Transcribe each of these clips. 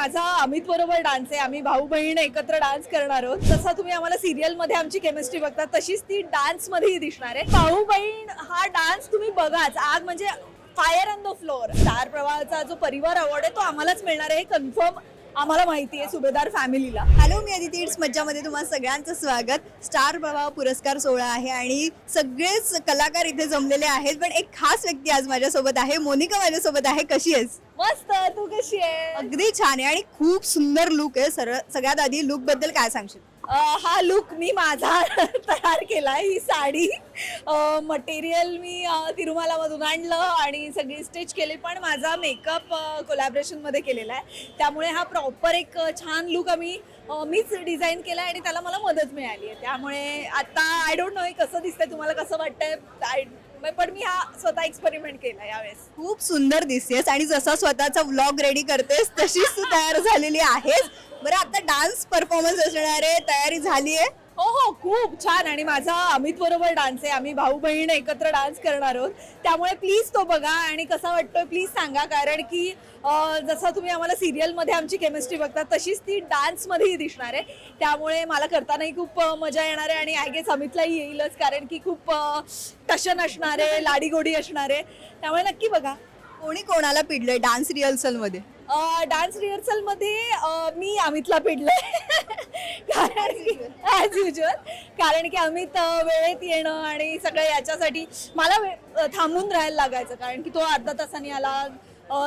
माझा अमित बरोबर डान्स आहे. आम्ही भाऊ बहीण एकत्र डान्स करणार आहोत. तसा तुम्ही आम्हाला सिरियलमध्ये आमची केमिस्ट्री बघता तशीच ती डान्स मध्येही दिसणार आहे. भाऊ बहीण हा डान्स तुम्ही बघाच. आज म्हणजे fire on the floor star प्रवाहाचा जो परिवार अवॉर्ड आहे तो आम्हालाच मिळणार आहे. कन्फर्म आम्हाला माहिती आहे सुभेदार फॅमिलीला. हॅलो मी अदिती इट्स मज्जामध्ये तुम्हाला सगळ्यांचं स्वागत. स्टार प्रवाह पुरस्कार सोहळा आहे आणि सगळेच कलाकार इथे जमलेले आहेत पण एक खास व्यक्ती आज माझ्यासोबत आहे. मोनिका माझ्यासोबत आहे. कशी आहेस? मस्त. तू कशी आहे अगदी छान आहे आणि खूप सुंदर लुक आहे. सर्व सगळ्यात आधी लुकबद्दल काय सांगशील? हा लुक मी माझा तयार केला ही साडी मटेरियल मी तिरुमालामधून आणलं आणि सगळी स्टिच केली पण माझा मेकअप कोलॅबरेशनमध्ये केलेला आहे. त्यामुळे हा प्रॉपर एक छान लुक आम्ही मीच डिझाईन केला आणि त्याला मला मदत मिळाली आहे. त्यामुळे आता आय डोंट नो कसं दिसतंय तुम्हाला कसं वाटतंय? आय पण मी हा स्वतः एक्सपेरिमेंट केला यावेळेस. खूप सुंदर दिसतेस आणि जसा स्वतःचा व्लॉग रेडी करतेस तशीच तू तयार झालेली आहेस. बरं आता डान्स परफॉर्मन्स असणार आहे तयारी झाली आहे हो हो खूप छान. आणि माझा अमित बरोबर डान्स आहे. आम्ही भाऊ बहीण एकत्र डान्स करणार आहोत. त्यामुळे प्लीज तो बघा. आणि कसा वाटतोय प्लीज सांगा. कारण की जसं तुम्ही आम्हाला सिरियलमध्ये आमची केमिस्ट्री बघता तशीच ती डान्स मध्येही दिसणार आहे. त्यामुळे मला करतानाही खूप मजा येणार आहे. आणि आय गेस अमितलाही येईलच. कारण की खूप टशन असणार आहे. लाडीगोडी असणार आहे. त्यामुळे नक्की बघा. कोणी कोणाला पिडलंय डान्स रिहर्सलमध्ये? डान्स रिहर्सलमध्ये अं, मी अमितला पिडलंय. कारण की ॲज युजल कारण की अमित वेळेत येणं आणि सगळं याच्यासाठी मला थांबून राहायला लागायचं. कारण की तो अर्धा तासाने आला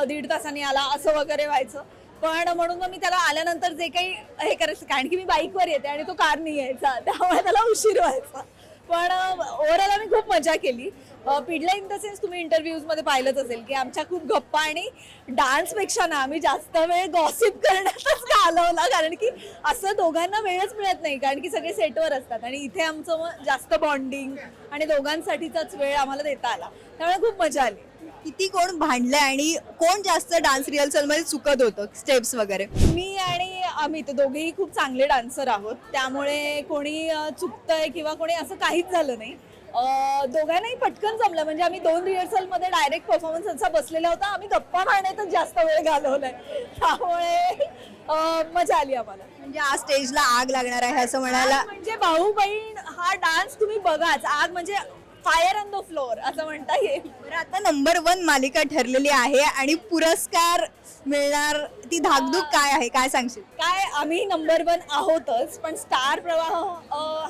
दीड तासाने आला असं वगैरे व्हायचं. पण म्हणून मग मी त्याला आल्यानंतर जे काही हे करायचं कारण की मी बाईकवर येते आणि तो कारनी यायचा. त्यामुळे त्याला उशीर व्हायचा. पण ओव्हरऑल आम्ही खूप मजा केली. पिडला इन द सेन्स तुम्ही इंटरव्ह्यूजमध्ये पाहिलंच असेल की आमच्या खूप गप्पा आणि डान्सपेक्षा ना आम्ही जास्त वेळ गॉसिप करण्यातच घालवला कारण की असं दोघांना वेळच मिळत नाही कारण की सगळे सेटवर असतात. आणि इथे आमचं मग जास्त बॉन्डिंग आणि दोघांसाठीचाच वेळ आम्हाला देता आला. त्यामुळे खूप मजा आली. किती कोण भांडलंय आणि कोण जास्त डान्स रिहर्सलमध्ये चुकत होतं स्टेप्स वगैरे? मी आणि अमित दोघेही खूप चांगले डान्सर आहोत. त्यामुळे कोणी चुकतंय किंवा कोणी असं काहीच झालं नाही. दोघांनाही पटकन जमलं. म्हणजे आम्ही दोन रिहर्सलमध्ये डायरेक्ट परफॉर्मन्स बसलेला होता. आम्ही गप्पा मारण्यातच जास्त वेळ घालवलाय. त्यामुळे मजा आली आम्हाला. म्हणजे आज स्टेजला आग लागणार आहे असं म्हणायला म्हणजे भाऊ बहीण हा डान्स तुम्ही बघाच. आज म्हणजे फायर ऑन द फ्लोअर असं म्हणता येईल. आता नंबर वन मालिका ठरलेली आहे आणि पुरस्कार मिळणार ती धाकधूक काय आहे? काय सांगशील? काय आम्ही नंबर वन आहोतच पण स्टार प्रवाह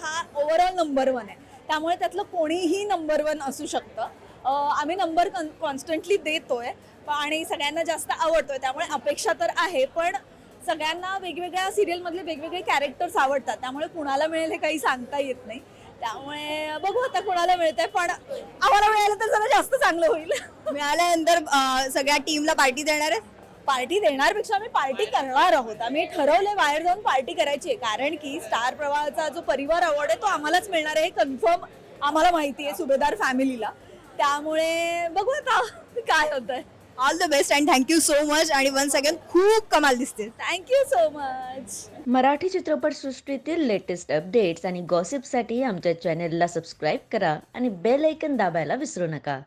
हा ओव्हरऑल नंबर वन आहे. त्यामुळे त्यातलं कोणीही नंबर वन असू शकतं. आम्ही नंबर कॉन्स्टंटली देतोय आहे आणि सगळ्यांना जास्त आवडतोय. त्यामुळे अपेक्षा तर आहे पण सगळ्यांना वेगवेगळ्या सिरियलमधले वेगवेगळे कॅरेक्टर्स आवडतात. त्यामुळे कुणाला मिळेल हे काही सांगता येत नाही. त्यामुळे बघू आता कुणाला मिळतंय पण आम्हाला मिळालं तर जरा जास्त चांगलं होईल. मिळाल्यानंतर सगळ्या टीमला पार्टी देणार आहे? पार्टी देण्यापेक्षा आम्ही पार्टी करणार आहोत. आम्ही ठरवले बाहेर जाऊन पार्टी करायची आहे. कारण की स्टार प्रवाहाचा जो परिवार अवॉर्ड आहे तो आम्हालाच मिळणार आहे. हे कन्फर्म आम्हाला माहिती आहे सुभेदार फॅमिलीला त्यामुळे बघू आता काय होतंय. All the best and thank you so much आणि वन सेकंड खूप कमाल दिसते thank you so much Marathi चित्रपटसृष्टीतील लेटेस्ट अपडेट्स आणि गॉसिपसाठी आमच्या चॅनेलला सबस्क्राईब करा आणि बेल ऐकन दाबायला विसरू नका.